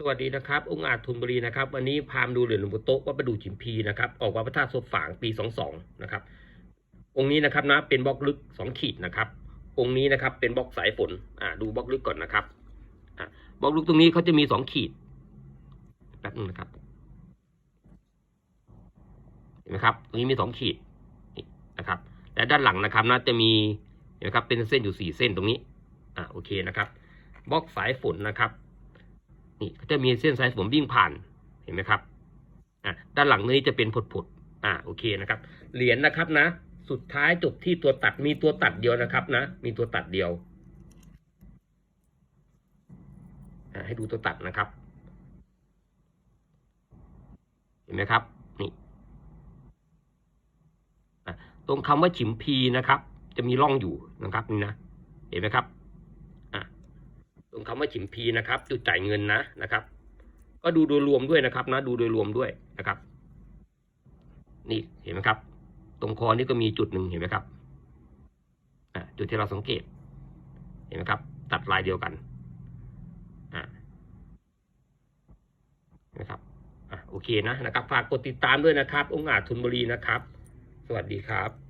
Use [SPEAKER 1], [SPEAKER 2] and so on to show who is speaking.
[SPEAKER 1] สวัสดีนะครับองค์อาจทุนบุรีนะครับ วันนี้พามดูเหรียญหลวงปู่โต๊ะวัดประดู่ฉิมพีนะครับออกวัดพระธาตุศพฝางปีสองสองนะครับ องค์นี้นะครับนะเป็นบล็อกลึกสองขีดนะครับ องค์นี้นะครับเป็นบล็อกสายฝนอ่าดูบล็อกลึกก่อนนะครับอ่าบล็อกลึกตรงนี้เขาจะมีสองขีดแป๊บนึงนะครับเห็นไหมครับตรงนี้มีสองขีดนี่นะครับ และด้านหลังนะครับนะจะมีเห็นไหมครับเป็นเส้นอยู่สี่เส้นตรงนี้อ่าโอเคนะครับบล็อกสายฝนนะครับ นี่ก็จะมีเส้นสายฝนวิ่งผ่านเห็นไหมครับอ่าด้านหลังนี้จะเป็นผดๆอ่าโอเคนะครับ เหรียญนะครับนะ สุดท้ายจบที่ตัวตัดมีตัวตัดเดียวนะครับนะ มีตัวตัดเดียวอ่าให้ดูตัวตัดนะครับ เห็นไหมครับนี่อะตรงคำว่าฉิมพีนะครับ จะมีร่องอยู่นะครับนี่นะเห็นไหมครับ งคำว่าฉิมพีนะครับ จุดจ่ายเงินนะนะครับ ก็ดูโดยรวมด้วยนะครับ นะดูโดยรวมด้วยนะครับ นี่เห็นไหมครับ ตรงคอนี่ก็มีจุดหนึ่งเห็นไหมครับจุดที่เราสังเกต เห็นไหมครับ ตัดลายเดียวกันอะครับอะโอเคนะนะครับ ฝากกดติดตามด้วยนะครับ องค์อาจทุนบุรีนะครับ สวัสดีครับ